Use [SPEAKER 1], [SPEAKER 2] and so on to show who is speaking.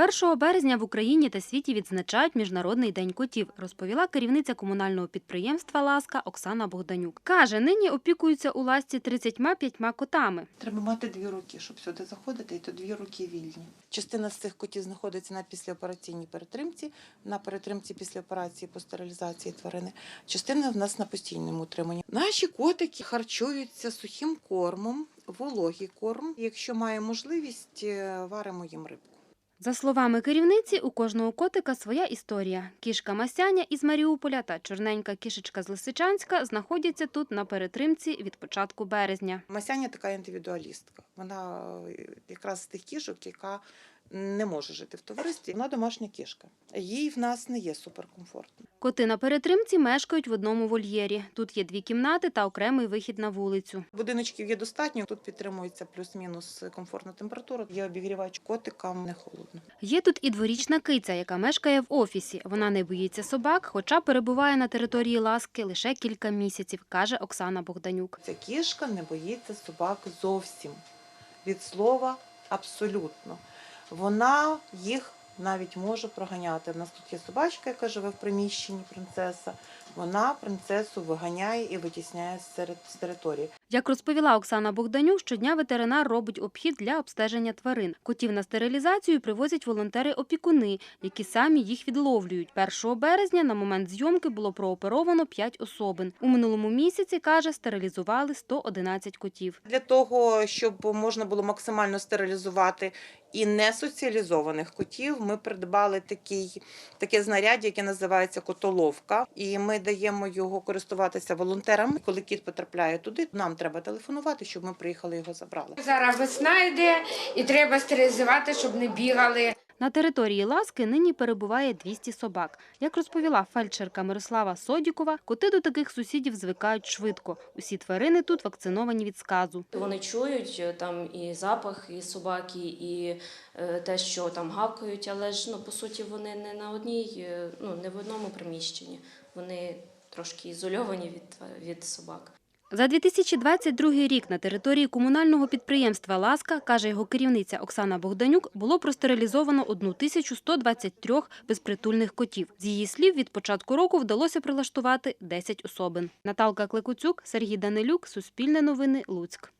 [SPEAKER 1] 1 березня в Україні та світі відзначають Міжнародний день котів, розповіла керівниця комунального підприємства Ласка Оксана Богданюк. Каже, нині опікуються у ласці 35 котами.
[SPEAKER 2] Треба мати дві руки, щоб сюди заходити, і то дві руки вільні. Частина з цих котів знаходиться на післяопераційній перетримці, на перетримці після операції по стерилізації тварини. Частина в нас на постійному утриманні. Наші котики харчуються сухим кормом, вологий корм. Якщо має можливість, е, варимо їм рибку.
[SPEAKER 1] За словами керівниці, у кожного котика своя історія. Кішка Масяня із Маріуполя та чорненька кішечка з Лисичанська знаходяться тут на перетримці від початку березня.
[SPEAKER 2] Масяня така індивідуалістка. Вона е, якраз з тих кішок, яка не може жити в товаристві. Вона домашня кішка. Їй в нас не є суперкомфортно.
[SPEAKER 1] Коти на перетримці мешкають в одному вольєрі. Тут є дві кімнати та окремий вихід на вулицю.
[SPEAKER 2] Будиночків є достатньо. Тут підтримується плюс-мінус комфортна температура. Є обігрівач котикам не холодно.
[SPEAKER 1] Є тут і дворічна киця, яка мешкає в офісі. Вона не боїться собак, хоча перебуває на території ласки лише кілька місяців, каже Оксана Богданюк.
[SPEAKER 2] Ця кішка не боїться собак зовсім. Від слова абсолютно. Вона їх навіть може проганяти. У нас тут є собачка, яка живе в приміщенні, принцеса. Вона принцесу виганяє і витісняє з території.
[SPEAKER 1] Як розповіла Оксана Богданюк, щодня ветеринар робить обхід для обстеження тварин. Котів на стерилізацію привозять волонтери-опікуни, які самі їх відловлюють. 1 березня на момент зйомки було прооперовано 5 особин. У минулому місяці, каже, стерилізували 111 котів.
[SPEAKER 2] Для того, щоб можна було максимально стерилізувати і не соціалізованих котів, ми придбали такий, таке знаряддя, яке називається котоловка. І ми даємо його користуватися волонтерам. Коли кіт потрапляє туди, нам треба телефонувати, щоб ми приїхали його забрали.
[SPEAKER 3] Зараз весна йде і треба стерилізувати, щоб не бігали.
[SPEAKER 1] На території Ласки нині перебуває 200 собак. Як розповіла фельдшерка Мирослава Содікова, коти до таких сусідів звикають швидко. Усі тварини тут вакциновані від сказу.
[SPEAKER 4] Вони чують е, там і запах, і собаки, і е, те, що там гавкають, але ж ну по суті вони не на одній, е, ну не в одному приміщенні. Вони трошки ізольовані від, від собак.
[SPEAKER 1] За 2022 рік на території комунального підприємства «Ласка», каже його керівниця Оксана Богданюк, було простерилізовано 1123 безпритульних котів. З її слів, від початку року вдалося прилаштувати 10 особин. Наталка Кликуцюк, Сергій Данилюк, Суспільне новини, Луцьк.